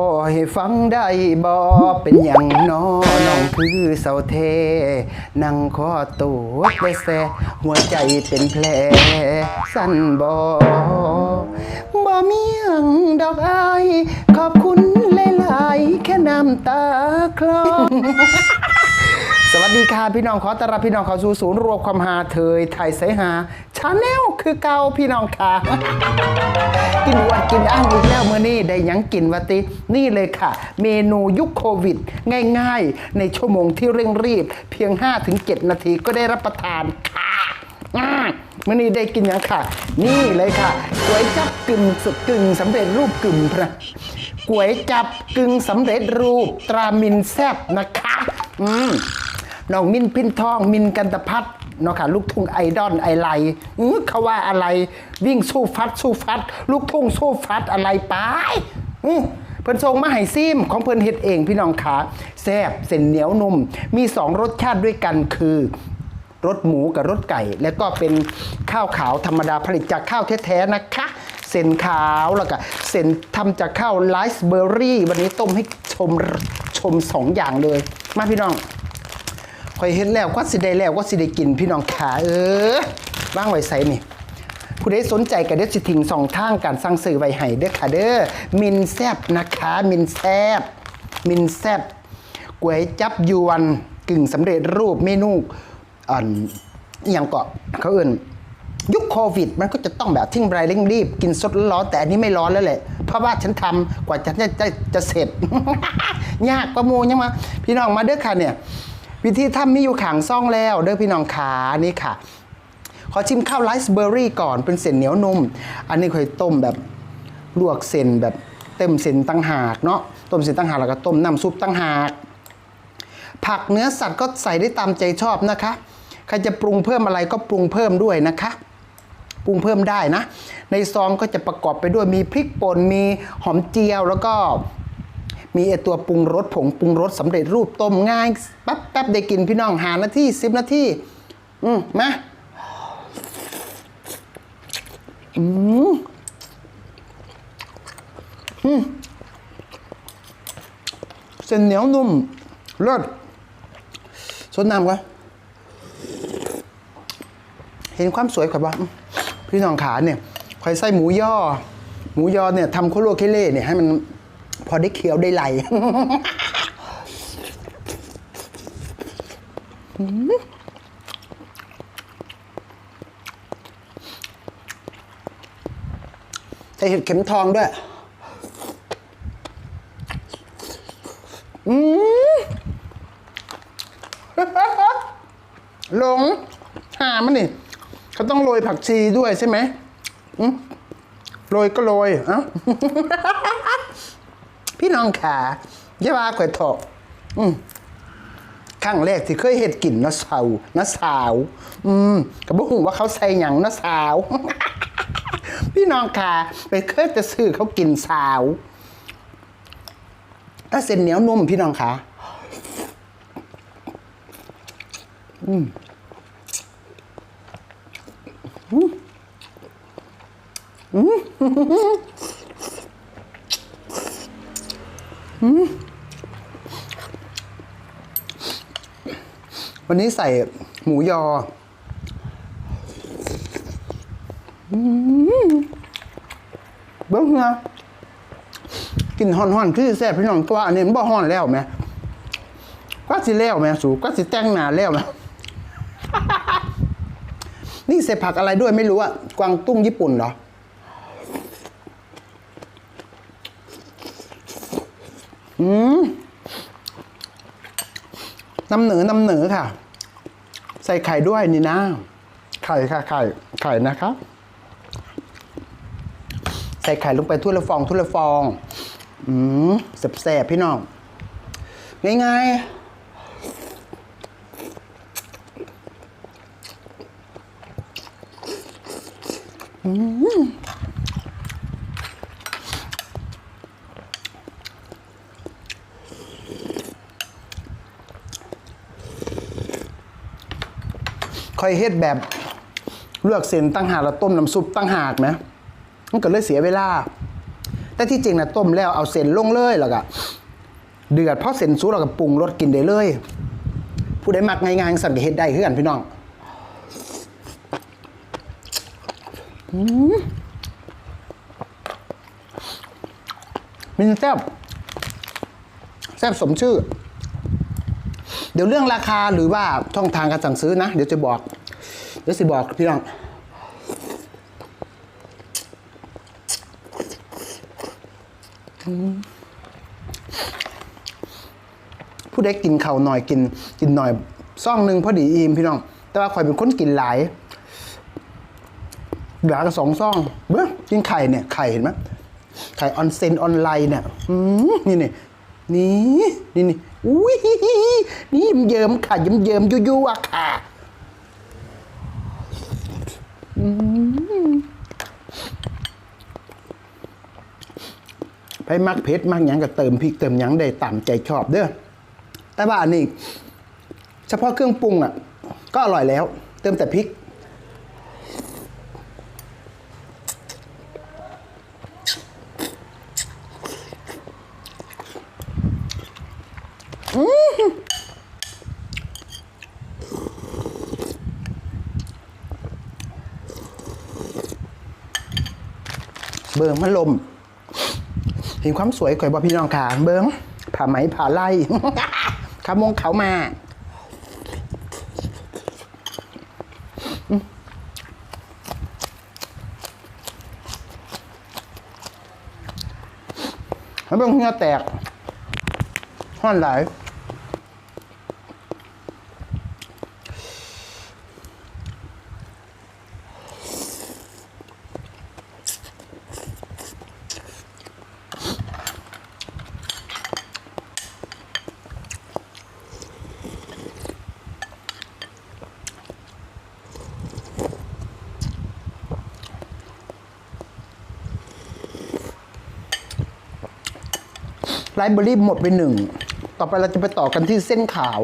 ก็ให้ฟังได้บอเป็นอย่างน้อน้องคือเสาเท นั่งคอตัวไปแสหัวใจเป็นแผลสั้นบอบ่มีหยังดอกอาย ขอบคุณหลาย ๆ แค่น้ำตาคลอ สวัสดีค่ะ พี่น้องขอต้อนรับพี่น้องเข้าสู่ศูนย์รวมความหาเทยไทยไสหาชาแนลคือเก่าพี่น้องค่ะ กินวัดกินอ้างอีกแล้วเมื้อนี้ได้ยังกินวะตินี่เลยค่ะ เมนูยุคโควิด ง่ายๆ ในชั่วโมงที่เร่งรีบ เพียง 5-7 นาทีก็ได้รับประทานค่ะอืมมื่อนี้ได้กินยังค่ะ นี่เลยค่ะก๋วยจับกึ่งสุกกึ่งสำเร็จรูปกึ่งพระก๋วยจับกึ่งสำเร็จรูปตรามินแซบนะคะ อืม น้องมินพินทอง มินกันตพัฒน์เนาะค่ะลูกทุ่งไอดอลไอไลอื้อเขาว่าอะไรวิ่งสู้ฟัดสู้ฟัด ลูกทุ่งสู้ฟัดอะไรไปเพิ่นส่งมาให้ซิมของเพิ่นเฮ็ดเองพี่น้องขาแซ่บเส้นเหนียวนุ่ม มีสองรสชาติด้วยกันคือรสหมูกับรสไก่ แล้วก็เป็นข้าวขาวธรรมดาผลิตจากข้าวแท้ๆนะคะ เส้นขาวแล้วก็เส้นทำจากข้าวไรซ์เบอร์รี่ วันนี้ต้มให้ชมชมสองอย่างเลย มาพี่น้อง คอยเห็นแล้วก็สิได้แล้วก็สิได้กินพี่น้องขาเออว่างไว้ใส่นี่ผู้ใดสนใจก็เดี๋ยวสิทิ้งสองทางการสั่งซื้อไว้ให้เด้อค่ะเด้อมินแซบนะคะ มินแซบมินแซบก๋วยจับยวนกึ่งสำเร็จรูปเมนูอ่อนอย่างเกาะเขาเอื่นยุคโควิด มันก็จะต้องแบบทิ้งไรเร่งรีบ กินสดร้อนแต่อันนี้ไม่ร้อนแล้วแหละ เพราะว่าฉันทำกว่าจะจะจะจะเสร็จ ยากประมูยังมา พี่น้องมาเด้อค่ะเนี่ย วิธีทำมีอยู่ขางซ่องแล้วเด้อพี่น้องขานี่ค่ะ ขอชิมข้าวไรซ์เบอร์รี่ก่อนเป็นเส้นเหนียวนุ่ม อันนี้เคยต้มแบบลวกเส้นแบบเต็มเส้นตั้งหากเนาะต้มเส้นตั้งหากแล้วก็ต้มน้ำซุปตั้งหาก ผักเนื้อสัตว์ก็ใส่ได้ตามใจชอบนะคะใครจะปรุงเพิ่มอะไรก็ปรุงเพิ่มด้วยนะคะปรุงเพิ่มได้นะ ในซองก็จะประกอบไปด้วยมีพริกป่นมีหอมเจียวแล้วก็ มีไอตัวปรุงรสผงปรุงรสสำเร็จรูปต้มง่ายแป๊บแป๊บได้กินพี่น้องหานาทีสิบนาทีอืมมาอืมอืมเส้นเหนียวนุ่มเลิศสดน้ำกันเห็นความสวยกว่าบ้างพี่น้องขาเนี่ยคอยใส่หมูย่อ หมูยอเนี่ยทำโคโลเคเล่เนี่ยให้มัน พอได้เคี้ยวได้ไหลใส่เห็ดเข็มทองด้วย อืมหลงหามันนี่เขาต้องโรยผักชีด้วยใช่ไหมโรยก็โรย เอ้า น้องขาอย่าว่าข่อยเถอะอืมครั้งแรกที่เคยเห็ดกลิ่นนะสาวนะสาว อืมก็บ่ฮู้ว่าเขาใส่หยังนะสาว พี่น้องขาไปเคยจะซื้อเขากินสาวถ้าเส้นเหนียวนุ่มพี่น้องขา วันนี้ใส่หมูยอเบิ้งนะกินห่อนๆคือแซ่บพี่น้องตัวอันนี้มันบ่ห่อนแล้วแม่ก็สิแล้วแม่สูก็สิแต่งหนาแล้วแม่นี่ใส่ผักอะไรด้วยไม่รู้อะกวางตุ้งญี่ปุ่นเหรอ อืมน้ำเหนือน้ำเหนือค่ะ ใส่ไข่ด้วยนี่นะไข่ค่ะไข่ไข่นะครับ ใส่ไข่ลงไปทั่วละฟองทั่วละฟอง อืมแสบๆพี่น้องง่ายๆอืม อยเฮ็ดแบบเลือกเส้นตั้งหากแล้วต้มน้ำซุปตั้งหากไหมมันก็เลยเสียเวลา แต่ที่จริงนะต้มแล้วเอาเส้นลงเลยแล้วก็เดือดเพราะเส้นสูแล้วก็ปรุงรสกินได้เลย ผู้ใดมักง่ายๆสั่งเฮ็ดได้คือกันพี่น้องมมันแซบแซบสมชื่อ เดี๋ยวเรื่องราคาหรือว่าช่องทางการสั่งซื้อนะ เดี๋ยวจะบอก เดี๋ยวสิบอกพี่น้องผู้ใดกินข้าวหน่อยกิน กินหน่อยซ่องหนึ่งพอดีอิ่มพี่น้อง แต่ว่าข่อยเป็นคนกินหลายหลายกับสองซ่องเบ้อกินไข่เนี่ยไข่เห็นไหมไข่ออนเซนออนไลน์เนี่ยอืมนี่นี่นี่นี่นี่อุ้ยนี่ยิ้มเยิ้มค่ะยิ้มเยิ้มยั่วยั่วๆค่ะอืม ไปมักเผ็ดมักหยังก็เติมพริกเติมหยังได้ตามใจชอบเด้อแต่ว่าอันนี้ เฉพาะเครื่องปรุงอะ ก็อร่อยแล้ว เติมแต่พริกเบิงพัดลม เห็นความสวยข่อยบอพี่น้องขาเบิงผ่าไหมผ่าไล่ขามงเขามาแล้วเบิ่งเหงื่อแตกห้อนหลาย ไลฟ์เบอรี่หมดไปหนึ่ง ต่อไปเราจะไปต่อกันที่เส้นขาว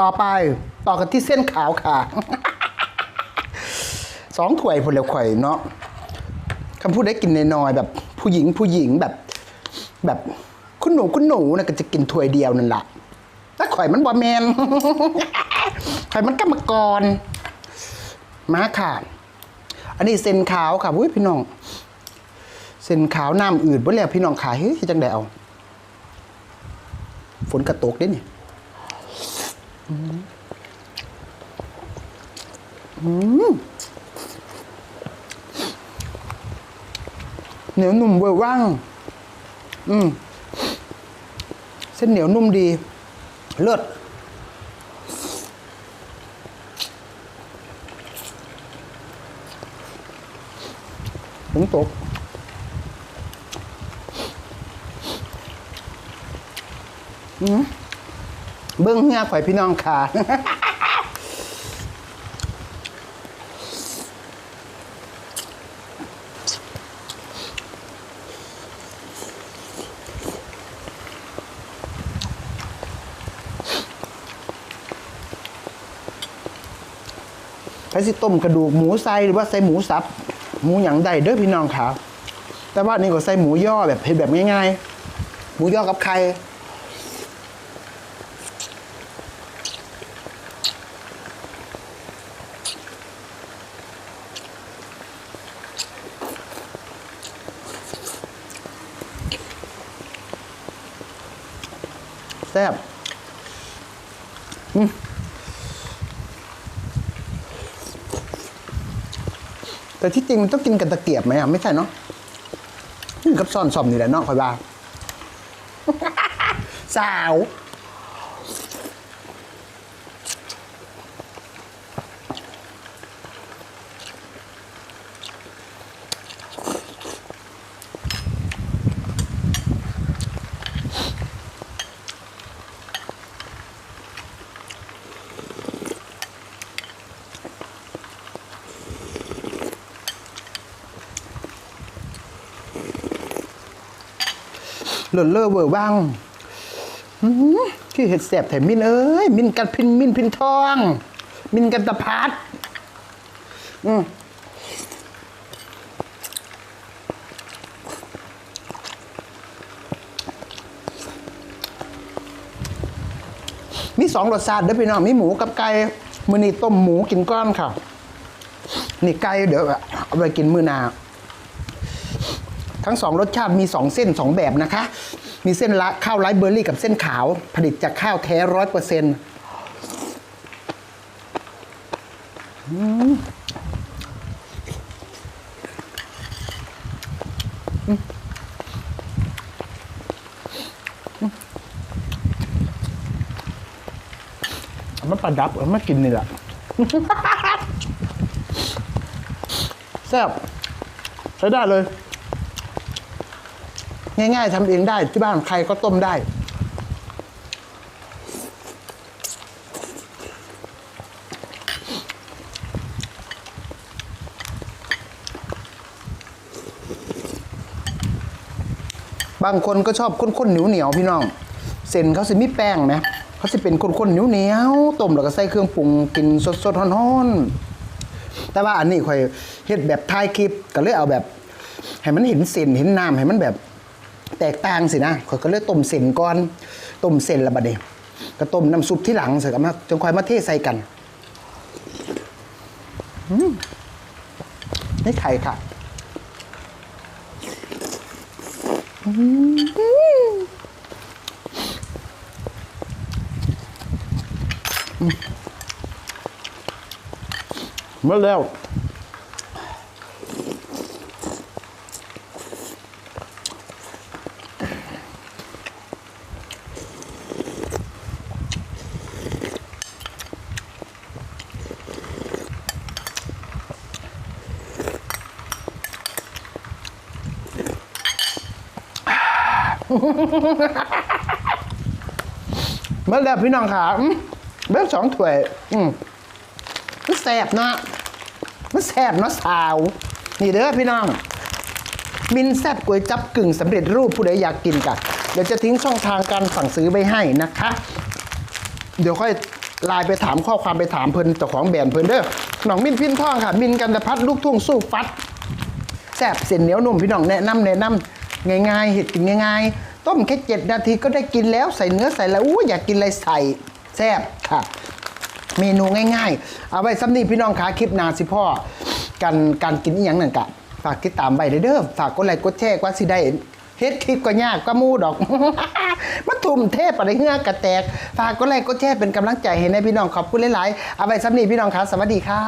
ต่อไปต่อกันที่เส้นขาวค่ะสองถ้วยพลเข่อยเนาะคำพูดได้กินน้อยๆแบบ ผู้หญิงผู้หญิงแบบ แบบคุณหนูคุณหนูนะก็จะกินถ้วยเดียวนั่นแหละแต่ข่อยมันบอแมนข่อยมันกรรมกร มาค่ะ อันนี้เส้นขาวค่ะอุ้ยพี่น้อง เส้นขาวน้ำอืดบ่แล้วพี่น้องขายเฮ้ยจังไดเอาฝนกระตกเด้นี่เหนียวนุ่มเวอร์ว่าง อืม เส้นเหนียวนุ่มดี เลิศ ฝนตกอืมเบิ้งเงาข่อยพี่น้องค่ะใช้สิต้มกระดูกหมูใส่หรือว่าใส่หมูสับ หมูหยังใดเด้อพี่น้องค่ะ แต่ว่านี่ก็ใส่หมูย่อแบบเผ็ดแบบง่ายๆ หมูย่อกับไข่แซ่บอืม แต่ที่จริงมันต้องกินกับตะเกียบไหมอะไม่ใช่เนาะนี่กับซ่อนซ่อมนี่แหละเนาะคอยบ้าสาว หล่นเลอเวอร์บ้างอื้เห็ดแสบแถมมินเอ้ย มินกัดพินมินพินทอง มินกันตะพัดอืมมีสองรสชาติเด้อพี่น้องมีหมูกับไก่มือนี้ต้มหมูกินก้อนค่ะ นี่ไก่เดี๋ยวเอาไปกินมือหนา ทั้งสองรสชาติมีสองเส้นสองแบบนะคะ มีเส้นละข้าวไรซ์เบอร์รี่กับเส้นขาว ผลิตจากข้าวแท้ร้อยเปอร์เซ็นต์มันประดับเอามากินนี่แหละแซ่บใช้ได้เลย ง่าย ๆทำเองได้ที่บ้านใครก็ต้มได้ บางคนก็ชอบข้นๆเหนียวๆพี่น้อง เส้นเขาสิมีแป้งไหมเขาสิเป็นข้นๆเหนียวๆต้มแล้วก็ใส่เครื่องปรุงกินสดๆร้อนๆแต่ว่าอันนี้ค่อยเฮ็ดแบบถ่ายคลิปก็เลยเอาแบบ ให้มันเห็นเส้นเห็นน้ำให้มันแบบ แตกต่างสินะข่อยก็เลยต้มเส้นก่อนต้มเส้นละบัดนี้ก็ต้มน้ำซุปที่หลังใส่กันมาจนค่อยมาเทใส่กันอืมนี่ไข่ค่ะเมื่อแล้ว เมื่อแล้วพี่น้องขาเบิ้งสองถ้วย อืมมันแสบเนาะมันแสบเนาะสาว นี่เด้อพี่น้อง มินแซบก๋วยจับกึ่งสำเร็จรูปผู้ใดอยากกินกันเดี๋ยวจะทิ้งช่องทางการสั่งซื้อไว้ให้นะคะ เดี๋ยวค่อยไลน์ไปถามข้อความไปถามเพิ่นเจ้าของแบรนด์เพิ่นเด้อน้องมินพินท่องค่ะ มินกันตพัดลูกทุ่งสู้ฟัดแซ่บเส้นเหนียวนุ่มพี่น้องแนะนำแนะนำง่ายๆเห็ดกินง่ายๆ ต้มแค่เจ็ดนาทีก็ได้กินแล้วใส่เนื้อใส่แล้วอู้อยากกินอะไรใส่แซ่บค่ะ เมนูง่ายๆ เอาไว้ซ้ำนี่พี่น้องขาคลิปนาสิพ่อการการกินอีหยังนั่นกะฝากติดตามไว้เด้อฝากกดไลค์กดแชร์กว่าสิได้เฮ็ดคลิปก็ยากก็มูดอกมาทุ่มเทพอะไรเงือกกระแตก ฝากกดไลค์กดแชร์เป็นกำลังใจให้ในพี่น้องขอบคุณหลายๆ เอาไว้ซ้ำนี่พี่น้องขาสวัสดีค่ะ